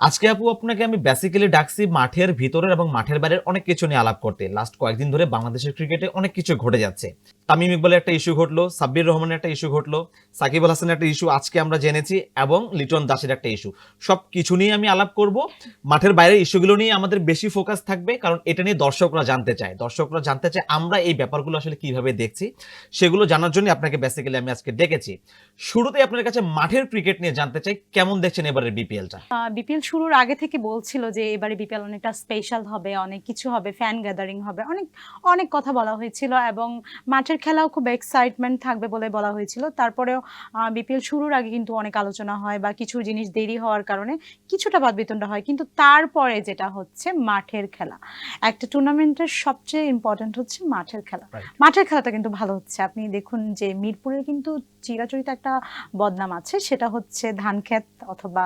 আজকে আপু আপনাকে আমি বেসিক্যালি ডাকছি মাঠের ভিতরের এবং মাঠের বাইরের অনেক কিছু নিয়ে আলাপ করতে। লাস্ট কয়েকদিন ধরে বাংলাদেশের ক্রিকেটে অনেক কিছু ঘটে যাচ্ছে। তামিম ইকবালের একটা ইস্যু ঘটলো, সাব্বির রহমানের একটা ইস্যু ঘটলো, সাকিব আল হাসানের একটা ইস্যু আজকে আমরা জেনেছি, এবং লিটন দাসের একটা ইস্যু সব কিছু নিয়ে আমি আলাপ করব। মাঠের বাইরের ইস্যুগুলো নিয়ে আমাদের বেশি ফোকাস থাকবে, কারণ এটা নিয়ে দর্শকরা জানতে চায়। দর্শকরা জানতে চায় আমরা এই ব্যাপারগুলো আসলে কীভাবে দেখছি। সেগুলো জানার জন্য আপনাকে বেসিক্যালি আমি আজকে ডেকেছি। শুরুতেই আপনার কাছে মাঠের ক্রিকেট নিয়ে জানতে চাই, কেমন দেখছেন এবারের বিপিএলটা বিপিএল শুরুর আগে থেকে বলছিল যে এবারে বিপিএল অনেকটা স্পেশাল হবে, অনেক কিছু হবে ফ্যান গ্যাদারিং হবে, অনেক অনেক কথা বলা হয়েছিল, এবং মাঠের খেলাও খুব এক্সাইটমেন্ট থাকবে বলে বলা হয়েছিল। তারপরেও বিপিএল শুরুর আগে কিন্তু অনেক আলোচনা হয় বা কিছু জিনিস দেরি হওয়ার কারণে কিছুটা বাদবিতণ্ডা হয়। কিন্তু তারপরে যেটা হচ্ছে মাঠের খেলা। একটা টুর্নামেন্টের সবচেয়ে ইম্পর্ট্যান্ট হচ্ছে মাঠের খেলা। মাঠের খেলাটা কিন্তু ভালো হচ্ছে। আপনি দেখুন যে মিরপুরের কিন্তু চিরাচরিত একটা বদনাম আছে। সেটা হচ্ছে ধান ক্ষেত অথবা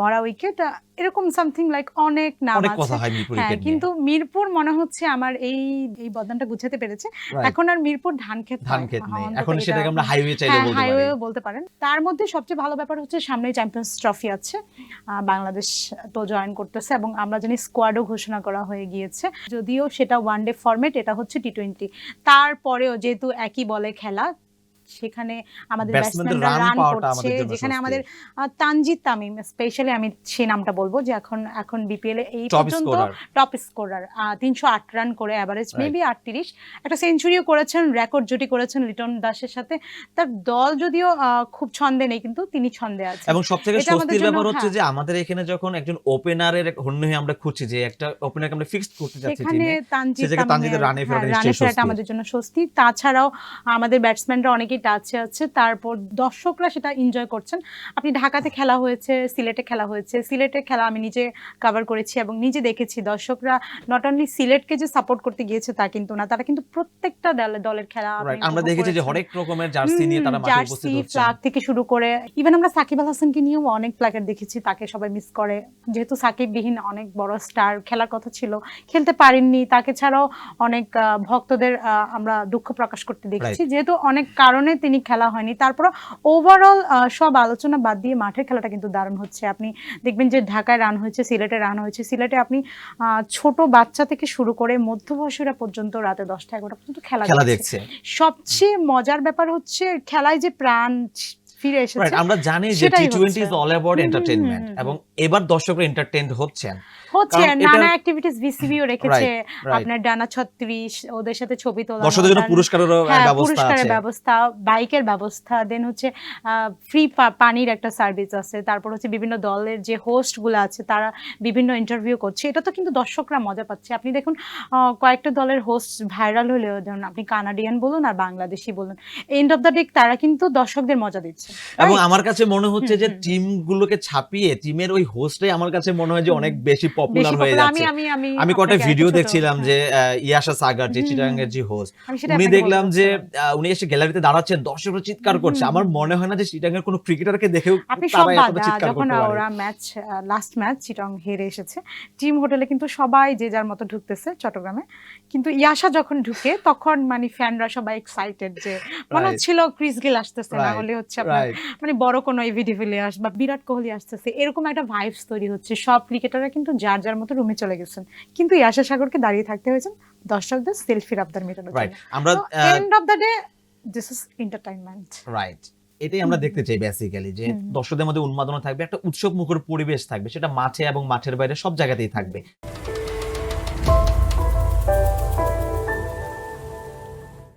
মরা উইকেট। এরকম সামথিং লাইক অনেক নাম আছে। হয় কিন্তু মিরপুর মনে হচ্ছে আমার এই এই বদনামটা গুছাতে পেরেছে। এখন আর মিরপুর ধান ক্ষেত ধান ক্ষেত নেই এখন সেটাকে আমরা হাইওয়ে চাইলে হ্যাঁ বলতে পারি। হাইওয়ে বলতে পারেন। তার মধ্যে সবচেয়ে ভালো ব্যাপার হচ্ছে সামনে চ্যাম্পিয়ন্স ট্রফি আছে। বাংলাদেশ তো জয়েন করতেছে এবং আমরা জানি স্কোয়াডও ঘোষণা করা হয়ে গিয়েছে। যদিও সেটা ওয়ান ডে ফরম্যাট এটা হচ্ছে টি টোয়েন্টি তারপরেও যেহেতু একই বলে খেলা সেখানে আমাদের ব্যাটসম্যানরা রান করছে যেখানে আমাদের তানজিদ তামিম স্পেশালি আমি সেই নামটা বলব যে এখন এখন বিপিএল এই পর্যন্ত টপ স্কোরার তিনশো আট রান করে অ্যাভারেজ মেবি আটত্রিশ। একটা সেঞ্চুরিও করেছেন রেকর্ড জুটি করেছেন লিটন দাসের সাথে। তার দল যদিও খুব ছন্দে নেই কিন্তু তিনি ছন্দে আছেন। এবং সব থেকে স্বস্তির ব্যাপার হচ্ছে হ্যাঁ। যে আমাদের এখানে যখন একজন ওপেনারের হন্য হয়ে আমরা খুঁজছি যে একটা ওপেনারকে আমরা ফিক্সড করতে চাচ্ছি সেখানে টিমে তানজিদ তানজিদের রানে ফেরাটা হ্যাঁ, ফেরাটা। আমাদের জন্য স্বস্তি। তাছাড়াও আমাদের ব্যাটসম্যানরা অনেকেই টাচে আছে তারপর দর্শকরা সেটা এনজয় করছেন। আপনি ঢাকাতে খেলা হয়েছে সিলেটে খেলা হয়েছে। সিলেটে খেলা আমি নিজে কভার করেছি এবং নিজে দেখেছি। দর্শকরা নট অনলি সিলেটকে যে সাপোর্ট করতে গিয়েছে তা কিন্তু না তারা কিন্তু প্রত্যেকটা দলের খেলা আমরা দেখেছি যে। হরেক রকমের জার্সি নিয়ে তারা মাঠে উপস্থিত জার্সি হচ্ছে ফ্ল্যাগ থেকে শুরু করে ইভেন আমরা সাকিব আল হাসানকে নিয়েও অনেক প্ল্যাকার দেখেছি তাকে সবাই মিস করে। যেহেতু সাকিব বিহীন অনেক বড় স্টার খেলার কথা ছিল খেলতে পারেননি। তাকে ছাড়াও অনেক ভক্তদের আহ, আমরা দুঃখ প্রকাশ করতে দেখেছি। যেহেতু অনেক কারণে তিনি খেলা হয়নি। তারপর ওভারঅল সব আলোচনা বাদ দিয়ে মাঠের খেলাটা কিন্তু দারুণ হচ্ছে। আপনি দেখবেন যে ঢাকায় রান হয়েছে সিলেটে রান হয়েছে। সিলেটে আপনি আহ, ছোট বাচ্চা থেকে শুরু করে মধ্যবয়সীরা পর্যন্ত রাতে দশটা এগারোটা পর্যন্ত খেলা। দেখছে। সবচেয়ে মজার ব্যাপার হচ্ছে খেলায় যে প্রাণ ফিরে এসেছে। আমরা জানি যে T twenty is all about. এবং এবার দর্শকরা হচ্ছেন। হচ্ছে নানা অ্যাক্টিভিটিস বিসিবিও রেখেছে। আপনার ডানা ছত্রিশ ওদের সাথে ছবি তোলা দর্শকদের জন্য হ্যাঁ পুরস্কারের ব্যবস্থা বাইকের ব্যবস্থা দেন হচ্ছে ফ্রি পানির একটা সার্ভিস আছে। তারপর হচ্ছে বিভিন্ন দলের যে হোস্টগুলো আছে তারা বিভিন্ন ইন্টারভিউ করছে। এটা তো কিন্তু দর্শকরা মজা পাচ্ছে। আপনি দেখুন কয়েকটা দলের হোস্ট ভাইরাল হলেও ধরুন আপনি কানাডিয়ান বলুন আর বাংলাদেশি বলুন এন্ড অফ দ্য ডে তারা কিন্তু দর্শকদের মজা দিচ্ছে। এবং আমার কাছে মনে হচ্ছে যে। টিম গুলোকে ছাপিয়ে টিমের ওই হোস্টটাই আমার কাছে মনে হয় যে অনেক বেশি পপুলার হয়ে যাচ্ছে। আমি কটা ভিডিও দেখছিলাম যে ইয়াশা সাগার যে চিটাঙ্গের যে হোস্ট উনি দেখলাম যে উনি এসে গ্যালারিতে দাঁড়াচ্ছেন দর্শকরা চিৎকার করছে। আমার মনে হয় না যে চিটাঙ্গের কোনো ক্রিকেটারকে দেখেও তারা আহ, চিৎকার করতে পারে। ওরা ম্যাচ লাস্ট ম্যাচ চিটং হেরে এসেছে টিম হোটেলে কিন্তু সবাই যে যার মতো ঢুকতেছে চট্টগ্রামে। কিন্তু ইয়াশা যখন ঢুকে তখন মানে ফ্যানরা সবাই এক্সাইটেড যে মনে হচ্ছিল ক্রিস গেল আসতেছে না হলে হচ্ছে আপনার মানে বড় কোনো এভিডি ভিলিয়ার্স বা বিরাট কোহলি আসতেছে এরকম একটা ভাইবস তৈরি হচ্ছে। সব ক্রিকেটাররা কিন্তু যার যার মতো রুমে চলে গেছেন। কিন্তু ইয়াশা সাগরকে দাঁড়িয়ে থাকতে হয়েছে দর্শকদের সেলফির আবদার মেটানোর রাইট জন্য। আমরা end of the day this is entertainment right এটাই আমরা দেখতে চাই বেসিক্যালি যে। দর্শকদের মধ্যে উন্মাদনা থাকবে একটা উৎসব মুখর পরিবেশ থাকবে সেটা মাঠে এবং মাঠের বাইরে সব জায়গাতেই থাকবে।